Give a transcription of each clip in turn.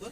তো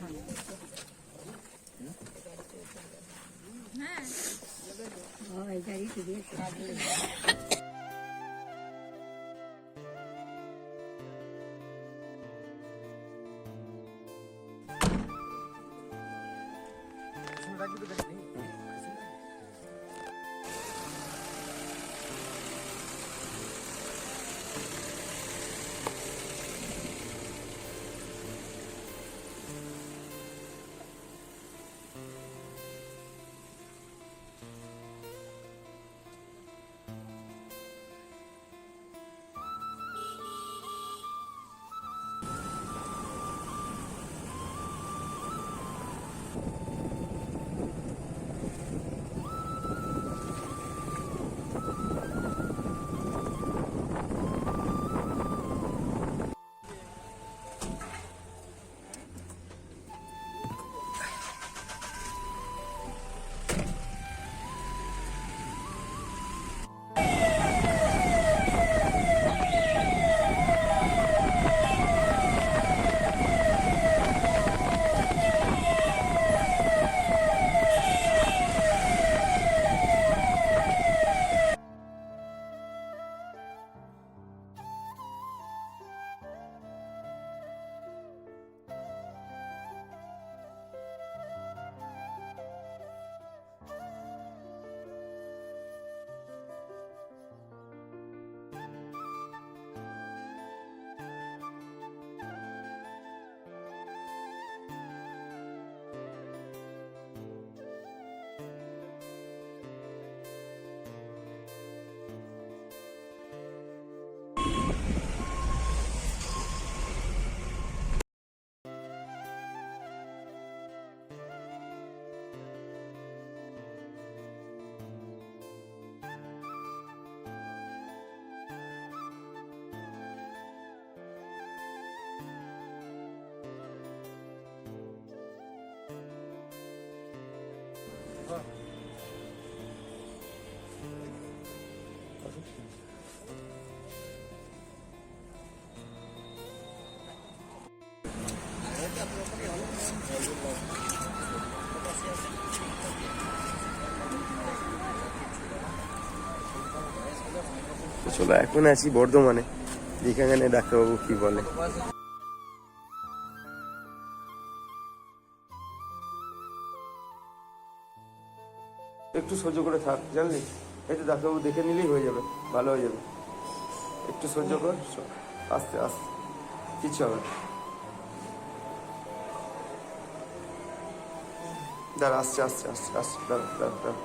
চলো এখন আছি বর্ধমানে। যেখানে ডাক্তারবাবু কি বলে? একটু সহ্য করে থাক জানলি? এই তো ডাক্তারবাবু দেখে নিলেই হয়ে যাবে ভালো হয়ে যাবে। একটু সহ্য কর আস্তে আস্তে কিচ্ছু হবে। দাঁড়া আসছে আসছে আসছে আসছে দাঁড়া দাঁড়া দাঁড়া।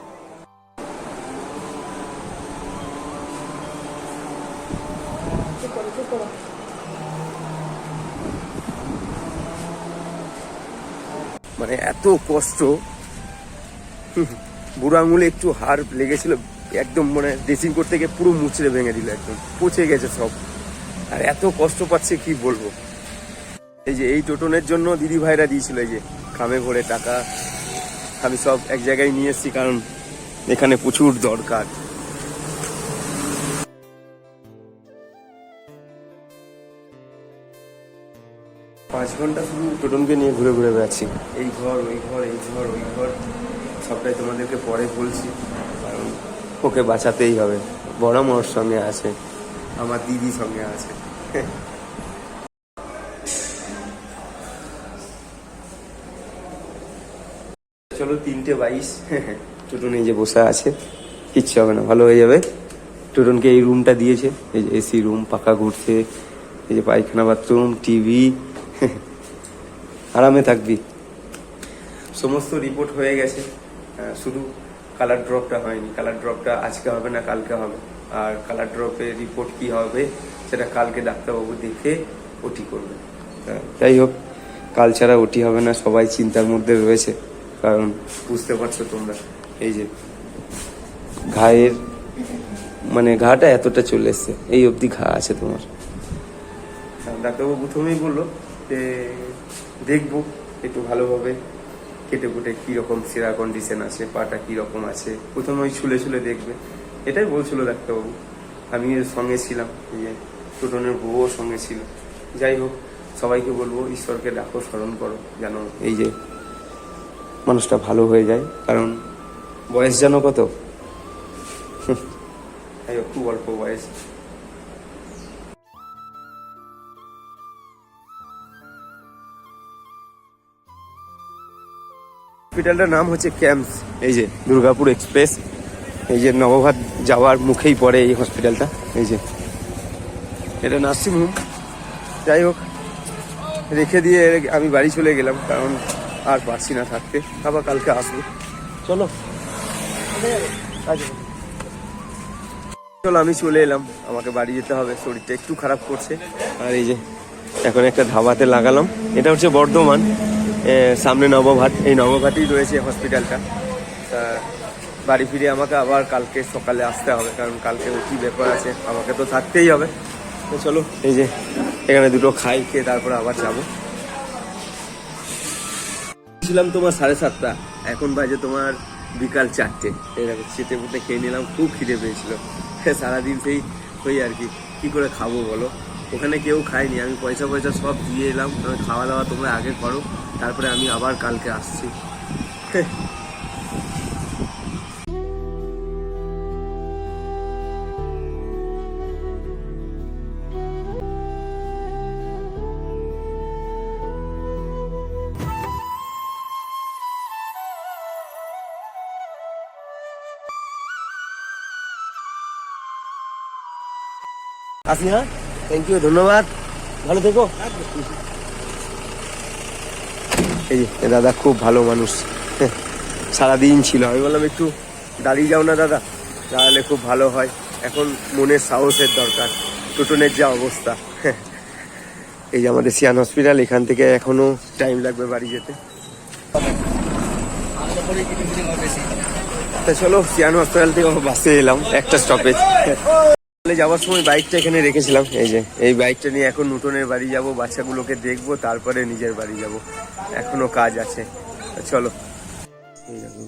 মানে এত কষ্ট বুড়ো আঙুলে একটু হাড় লেগেছিল একদম মানে ড্রেসিং করতে গিয়ে পুরো মুচড়ে ভেঙে দিল একদম। পচে গেছে সব। আর এত কষ্ট পাচ্ছে, কি বলব? এই যে এই টোটনের জন্য দিদি ভাইরা দিয়েছিল এই যে খামে ভরে টাকা। আমি সব এক জায়গায় নিয়ে এসেছি কারণ এখানে প্রচুর দরকার। পাঁচ ঘণ্টা শুধু টোটনকে নিয়ে ঘুরে ঘুরে বেড়াচ্ছি। এই ঘর, ওই ঘর, এই ঘর, ওই ঘর, সবটাই তোমাদেরকে পরে বলছি। ওকে বাঁচাতেই হবে। বড় মোর সঙ্গে আছে, আমার দিদি সঙ্গে আছে। চলো তিনটে বাইশ। টোটন এই যে বসে আছে, কিচ্ছু হবে না, ভালো হয়ে যাবে। টোটনকে এই রুমটা দিয়েছে, এই যে এসি রুম পাকা ঘুরছে, এই যে পায়খানা বাথরুম টিভি আরামে থাকবি। সমস্ত রিপোর্ট হয়ে গেছে শুধু কালার ড্রপটা হয়নি। কালার ড্রপটা আজকে হবে না কালকে হবে। আর কালার ড্রপের রিপোর্ট কি হবে, সেটা কালকে ডাক্তারবাবু দেখে ওটি করবে তা যাই হোক, কাল ছাড়া ওটি হবে না, সবাই চিন্তার মধ্যে রয়েছে। কারণ বুঝতে পারছ তোমরা, এই যে ঘায়ের মানে ঘাটা এতটা চলে এসছে, এই অবধি ঘা আছে তোমার। ডাক্তারবাবু প্রথমেই বলল যে, দেখব, একটু ভালোভাবে। কেটে কুটে কীরকম সেরা কন্ডিশন আছে, পাটা কীরকম আছে, প্রথমে ওই ছুলে ছুলে দেখবে। এটাই বলছিল ডাক্তারবাবু। আমি এর সঙ্গে ছিলাম যে টোটনের বউও সঙ্গে ছিল। যাই হোক, সবাইকে বলব, ঈশ্বরকে ডাকো, স্মরণ করো, যেন এই যে মানুষটা ভালো হয়ে যায়। কারণ বয়স জানো কত? খুব অল্প বয়স। হসপিটালটার নাম হচ্ছে ক্যাম্পস। এই যে দুর্গাপুর এক্সপ্রেস। এই যে নবভাত যাওয়ার মুখেই পড়ে এই হসপিটালটা। এই যে। এটা নার্সিংহোম। যাই হোক, রেখে দিয়ে আমি বাড়ি চলে গেলাম, কারণ আর পারছি না থাকতে। আবার কালকে আসব। চলো। চলো, আমি চলে এলাম। আমাকে বাড়ি যেতে হবে। শরীরটা একটু খারাপ করছে। আর এই যে, এখন একটা ধাবাতে লাগালাম। এটা হচ্ছে বর্ধমান। সামনে নবঘাট এই নবঘাটেই রয়েছে হসপিটালটা তা বাড়ি ফিরে আমাকে আবার কালকে সকালে আসতে হবে, কারণ কালকে কি ব্যাপার আছে আমাকে তো থাকতেই হবে। তো চলো, এই যে এখানে দুটো খাই, খেয়ে তারপরে আবার যাব। ছিলাম তোমার সাড়ে সাতটা, এখন বাজে তোমার বিকাল চারটে। এরকম চেটে পুটে খেয়ে নিলাম, খুব খিদে পেয়েছিল। সারাদিন সেই ওই আর কি কি করে খাব বলো? ওখানে কেউ খায়নি, আমি পয়সা পয়সা সব দিয়ে এলাম খাওয়া দাওয়া তোমরা আগে করো। তারপরে আমি আবার কালকে আসছি। আসি থ্যাংক ইউ ধন্যবাদ। ভালো থেকো। এই দাদা খুব ভালো মানুষ। সারাদিন ছিল। আমি বললাম, একটু দাঁড়িয়ে যাও না দাদা, তাহলে খুব ভালো হয়। এখন মনের সাহসের দরকার, টুটনের যা অবস্থা। এই যে আমাদের সিয়ান হসপিটাল, এখান থেকে এখনও টাইম লাগবে বাড়ি যেতে। চলো, সিয়ান হসপিটাল থেকে বাসে এলাম, একটা স্টপেজ যাওয়ার সময় বাইকটা এখানে রেখেছিলাম। এই যে, এই বাইকটা নিয়ে এখন নতুনের বাড়ি যাব, বাচ্চাগুলোকে দেখব, তারপরে নিজের বাড়ি যাব। এখনও কাজ আছে। চলো।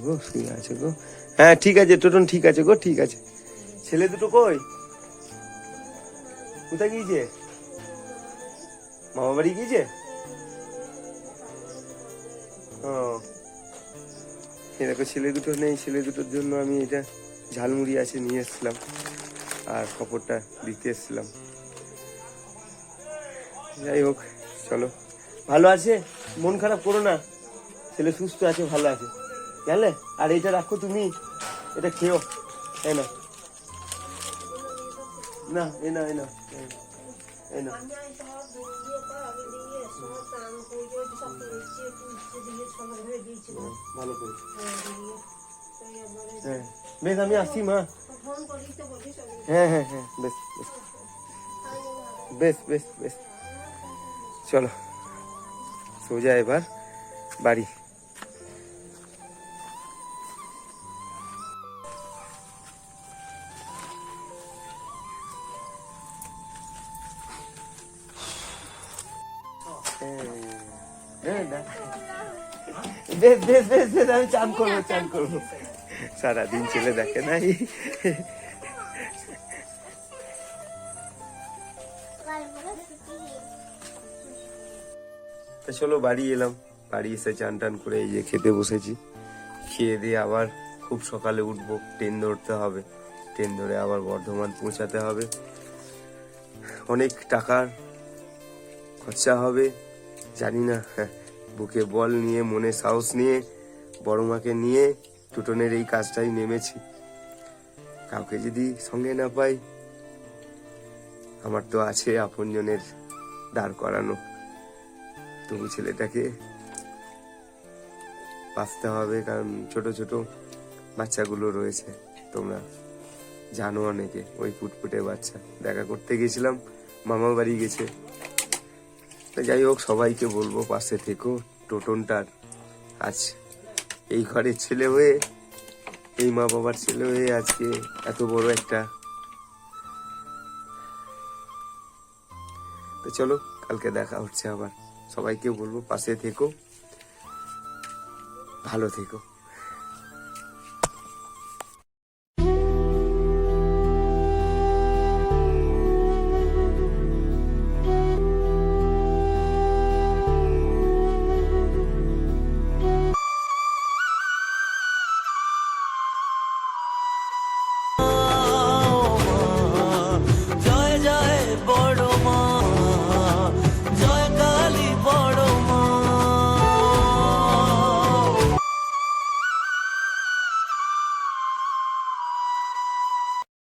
গো শুয়ে আছে গো। হ্যাঁ ঠিক আছে, টোটন, ঠিক আছে গো, ঠিক আছে। ছেলে দুটো কই? কোথায় গিয়েছে? মামা বাড়ি গিয়েছে? ও। দেখো, ছেলে দুটো নেই। ছেলে দুটোর জন্য আমি এটা ঝালমুড়ি আছে নিয়ে এসেছিলাম। আর খবরটা দিতে এসেছিলাম। যাই হোক চলো। ভালো আছে? মন খারাপ করো না। ছেলে সুস্থ আছে ভালো আছে। জানলে? আর এটা রাখো তুমি। এটা খেও। এই না না এ না এ না এই না ভালো করে হ্যাঁ। বেশ আমি আসি মা। হ্যাঁ হ্যাঁ হ্যাঁ বেশ বেশ। বেশ বেশ বেশ। চলো সোজা এবার বাড়ি। হ্যাঁ, বেশ বেশ বেশ বেশ আমি চান করব চান করব। সারাদিন ছেলে দেখে নাই। তো চলো বাড়ি এলাম। বাড়ি এসে চান টান করে এই যে খেতে বসেছি। খেয়ে দিয়ে আবার খুব সকালে উঠবো। ট্রেন ধরতে হবে। ট্রেন ধরে আবার বর্ধমান পৌঁছাতে হবে। অনেক টাকার খরচা হবে। জানি না হ্যাঁ, বুকে বল নিয়ে মনে সাহস নিয়ে বড় মাকে নিয়ে টুটনের এই কাজটাই নেমেছি। কাউকে যদি সঙ্গে না পাই, আমার তো আছে আপনজনের দাঁড় করানো। তবু ছেলেটাকে বাঁচতে হবে, কারণ ছোট ছোট বাচ্চাগুলো রয়েছে। তোমরা জানো অনেকে, ওই ফুটফুটে বাচ্চা। দেখা করতে গেছিলাম মামা বাড়ি গেছে। যাই হোক, সবাইকে বলব, পাশে থেকো, টোটনটার আজ এই ঘরের ছেলে হয়ে, এই মা বাবার ছেলে হয়ে আজকে এত বড় একটা। তো চলো, কালকে দেখা হচ্ছে আবার। সবাইকে বলব, পাশে থেকো। ভালো থেকো।